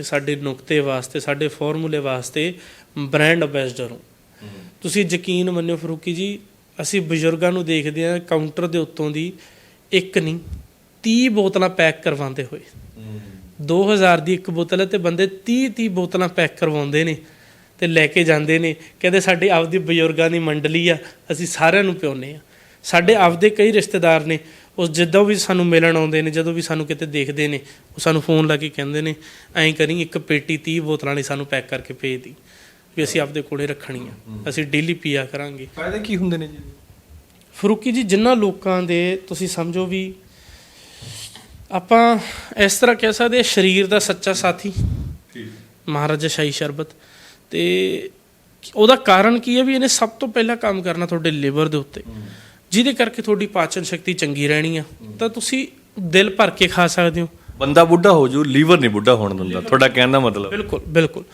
ਸਾਡੇ ਨੁਕਤੇ ਵਾਸਤੇ, ਸਾਡੇ ਫਾਰਮੂਲੇ ਵਾਸਤੇ ਬ੍ਰਾਂਡ ਅੰਬੈਸਡਰ ਹੋ। ਤੁਸੀਂ ਯਕੀਨ ਮੰਨਿਓ ਫਰੂਕੀ ਜੀ, ਅਸੀਂ ਬਜ਼ੁਰਗਾਂ ਨੂੰ ਦੇਖਦੇ ਹਾਂ ਕਾਊਂਟਰ ਦੇ ਉੱਤੋਂ ਦੀ ਇੱਕ ਨਹੀਂ 30 ਬੋਤਲਾਂ ਪੈਕ ਕਰਵਾਉਂਦੇ ਹੋਏ। 2000 ਦੀ ਇੱਕ ਬੋਤਲ ਹੈ ਤੇ ਬੰਦੇ 30 30 ਬੋਤਲਾਂ ਪੈਕ ਕਰਵਾਉਂਦੇ ਨੇ ਤੇ ਲੈ ਕੇ ਜਾਂਦੇ ਨੇ। ਕਹਿੰਦੇ ਸਾਡੇ ਆਪਦੀ ਬਜ਼ੁਰਗਾਂ ਦੀ ਮੰਡਲੀ ਆ, ਅਸੀਂ ਸਾਰਿਆਂ ਨੂੰ ਪਿਉਨੇ ਆ ਸਾਡੇ ਆਪਦੇ ਕਈ ਰਿਸ਼ਤੇਦਾਰ ਨੇ ਉਸ ਜਦੋਂ ਵੀ ਸਾਨੂੰ ਮਿਲਣ ਆਉਂਦੇ ਨੇ ਜਦੋਂ ਵੀ ਸਾਨੂੰ ਕਿਤੇ ਦੇਖਦੇ ਨੇ ਉਹ ਸਾਨੂੰ ਫੋਨ ਲਾ ਕੇ ਕਹਿੰਦੇ ਨੇ ਐਂ ਕਰੀ ਇੱਕ ਪੇਟੀ 30 ਬੋਤਲਾਂ ਲਈ ਸਾਨੂੰ ਪੈਕ ਕਰਕੇ ਭੇਜ ਦੀ ਵੀ ਅਸੀਂ ਆਪਦੇ ਕੋਲੇ ਰੱਖਣੀ ਆ ਅਸੀਂ ਡੇਲੀ ਪੀਆ ਕਰਾਂਗੇ। ਫਾਇਦੇ ਕੀ ਹੁੰਦੇ ਨੇ ਜੀ? ਫਰੂਕੀ ਜੀ ਜਿਨ੍ਹਾਂ ਲੋਕਾਂ ਦੇ ਤੁਸੀਂ ਸਮਝੋ ਵੀ ਆਪਾਂ ਇਸ ਤਰ੍ਹਾਂ ਕਹਿ ਸਕਦੇ ਹਾਂ ਸਰੀਰ ਦਾ ਸੱਚਾ ਸਾਥੀ। ਮਹਾਰਾਜਾ ਸ਼ਾਹੀ ਸ਼ਰਬਤ। ਤੇ ਉਹਦਾ ਕਾਰਨ ਕੀ ਹੈ ਵੀ ਇਹਨੇ ਸਭ ਤੋਂ ਪਹਿਲਾਂ ਕੰਮ ਕਰਨਾ ਤੁਹਾਡੇ ਲਿਵਰ ਦੇ ਉੱਤੇ। ਜਿਹਦੇ ਕਰਕੇ ਤੁਹਾਡੀ ਪਾਚਨ ਸ਼ਕਤੀ ਚੰਗੀ ਰਹਿਣੀ ਆ। ਤਾਂ ਤੁਸੀਂ ਦਿਲ ਭਰ ਕੇ ਖਾ ਸਕਦੇ ਹੋ। ਬੰਦਾ ਬੁੱਢਾ ਹੋ ਜੂ ਲੀਵਰ ਨਹੀਂ ਬੁੱਢਾ ਹੋਣ ਦਿੰਦਾ। ਤੁਹਾਡਾ ਕਹਿਣ ਦਾ ਮਤਲਬ। ਬਿਲਕੁਲ ਬਿਲਕੁਲ।